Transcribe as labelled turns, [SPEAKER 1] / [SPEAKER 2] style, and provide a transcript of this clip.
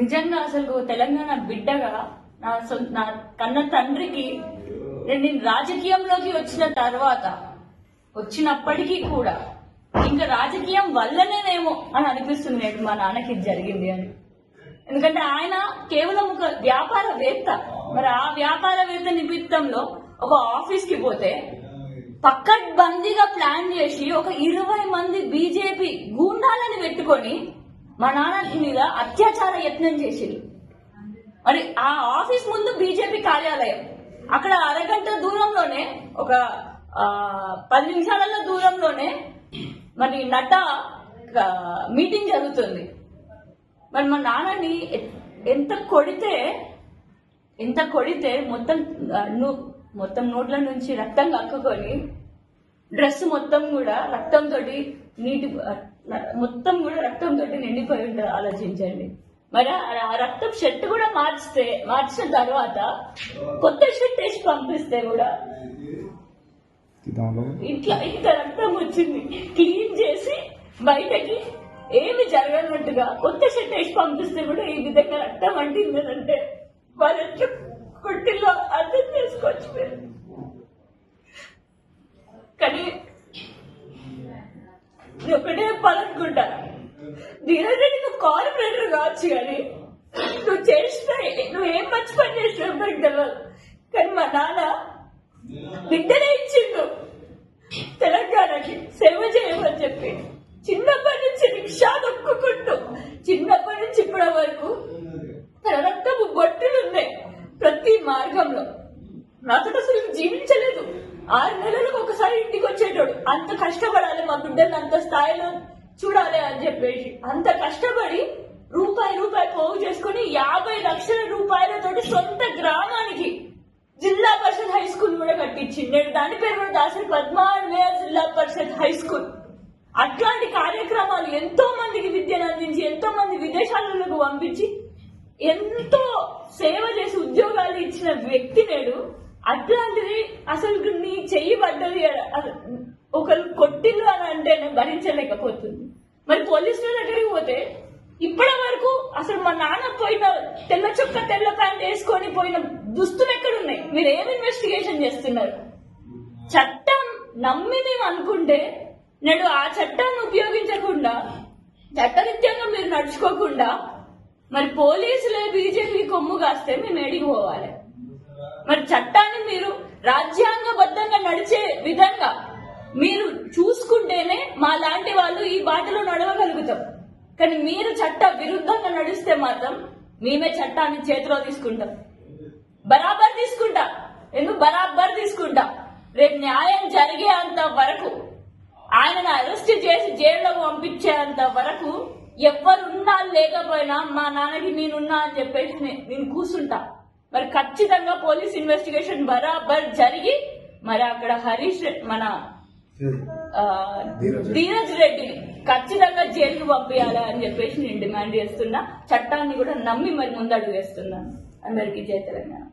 [SPEAKER 1] నిజంగా అసలు తెలంగాణ బిడ్డగా నా నా కన్న తండ్రికి నేను రాజకీయంలోకి వచ్చిన తర్వాత వచ్చినప్పటికీ కూడా ఇంకా రాజకీయం వల్లనేనేమో అని అనిపిస్తుంది నేను మా నాన్నకి జరిగింది అని ఎందుకంటే ఆయన కేవలం ఒక వ్యాపారవేత్త మరి ఆ వ్యాపారవేత్త నిమిత్తంలో ఒక ఆఫీస్ కి పోతే పక్కడ్బందీగా ప్లాన్ చేసి ఒక ఇరవై మంది బీజేపీ గూండాలని పెట్టుకొని మా నాన్న మీద అత్యాచార యత్నం చేసిండు మరి ఆ ఆఫీస్ ముందు బీజేపీ కార్యాలయం అక్కడ అరగంట దూరంలోనే ఒక పది నిమిషాల దూరంలోనే మరి నట మీటింగ్ జరుగుతుంది మరి మా నాన్నని ఎంత కొడితే ఎంత కొడితే మొత్తం మొత్తం నోట్ల నుంచి రక్తం కక్కుకొని డ్రెస్ మొత్తం కూడా రక్తంతో నీటి మొత్తం కూడా రక్తంతో నిండిపోయి ఉంటుంది ఆలోచించండి మరి ఆ రక్తం షర్ట్ కూడా మార్చితే మార్చిన తర్వాత కొత్త షర్ట్ వేసి పంపిస్తే కూడా ఇట్లా ఇంత రక్తం వచ్చింది క్లీన్ చేసి బయటకి ఏమి జరగనట్టుగా కొత్త షర్ట్ వేసి పంపిస్తే కూడా ఈ విధంగా రక్తం అంటిందంటే వాళ్ళు కొట్టిల్లో ఒకటే పని అనుకుంటా నువ్వు కార్పొరేటర్ కావచ్చు కానీ నువ్వు చేసినా నువ్వు ఏం మంచి పని చేసినావు నాకు తెలియదు కానీ మా నాన్న బిడ్డనే అతడు అసలు జీవించలేదు ఆరు నెలలకు ఒకసారి ఇంటికి వచ్చేటోడు అంత కష్టపడాలి మా బిడ్డని అంత స్థాయిలో చూడాలి అని చెప్పేసి అంత కష్టపడి రూపాయి రూపాయి పోగు చేసుకుని యాభై లక్షల రూపాయలతోటి సొంత గ్రామానికి జిల్లా పరిషత్ హై స్కూల్ కూడా కట్టించింది నేను దాని పేరు కూడా దాసరి పద్మాన్వయ జిల్లా పరిషత్ హై స్కూల్ అట్లాంటి కార్యక్రమాలు ఎంతో మందికి విద్యను అందించి ఎంతో మంది విదేశాలలోకి పంపించి ఎంతో సేవ చేసి ఉద్యోగాలు ఇచ్చిన వ్యక్తి నేడు అట్లాంటిది అసలు నీ చెయ్యి పడ్డది ఒకరు కొట్టిల్లు అని అంటే నేను భరించలేకపోతుంది మరి పోలీసుల దగ్గరికి పోతే ఇప్పటి వరకు అసలు మా నాన్న పోయిన తెల్ల చుక్క తెల్ల ప్యాంట్ వేసుకొని పోయిన దుస్తులు ఎక్కడున్నాయి మీరు ఏం ఇన్వెస్టిగేషన్ చేస్తున్నారు చట్టం నమ్మి మేము అనుకుంటే నేను ఆ చట్టాన్ని ఉపయోగించకుండా చట్టరీత్యంగా మీరు నడుచుకోకుండా మరి పోలీసులే బీజేపీ కొమ్ము కాస్తే మేము ఏడికి పోవాలి మరి చట్టాన్ని మీరు రాజ్యాంగబద్ధంగా నడిచే విధంగా మీరు చూసుకుంటేనే మా లాంటి వాళ్ళు ఈ బాటలో నడవగలుగుతాం కానీ మీరు చట్ట విరుద్ధంగా నడిస్తే మాత్రం మేమే చట్టాన్ని చేతిలో తీసుకుంటాం బరాబర్ తీసుకుంటా ఎందుకు బరాబర్ తీసుకుంటా రేపు న్యాయం జరిగే అంత వరకు ఆయనను అరెస్ట్ చేసి జైల్లోకి పంపించేంత వరకు ఎవరున్నా లేకపోయినా మా నాన్నకి నేనున్నా అని చెప్పేసి నేను కూర్చుంటా మరి ఖచ్చితంగా పోలీస్ ఇన్వెస్టిగేషన్ బరాబర్ జరిగి మరి అక్కడ హరీష్ మన ధీరజ్ రెడ్డిని ఖచ్చితంగా జైలుకి పంపించాలా అని చెప్పేసి నేను డిమాండ్ చేస్తున్నా చట్టాన్ని కూడా నమ్మి మరి ముందడుగు వేస్తున్నాను అందరికీ జయ తెలంగాణ